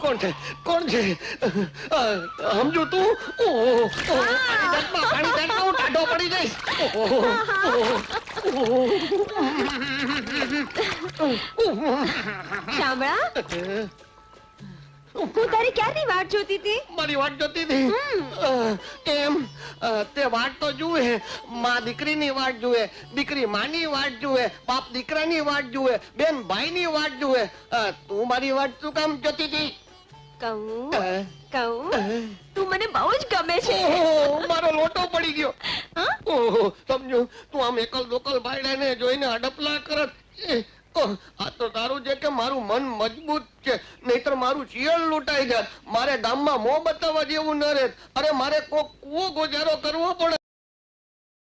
કોણ છે? કોણ છે? સમજો તું? પાણી દાંતમાં, હું ટાઢો પડી જઈશ. શામળા? હું તારી ક્યારની વાટ જોતી હતી? મારી વાટ જોતી હતી? કેમ એમ તે વાટ તો જુએ. માં દીકરીની વાટ જુએ દીકરી માની વાટ જુએ બાપ દીકરાની વાટ જુએ બેન ભાઈની વાટ જુએ. તું મારી વાટ શું કામ જોતી હતી? કહું કહું તું મને બહુ જ ગમે છે. મારો લોટો પડી ગયો? ઓહો સમજો તું આમ એકલ દોકલ ભાઈડાને જોઈને અડપલા કરત. આ તો તારું છે કે મારું મન મજબૂત છે. નહીતર મારું શિયળ લૂંટાઈ જાય મારે ગામમાં મોં બતાવવા જેવું ન રહે અરે મારે કોક કૂવો ગોજારો કરવો પડે.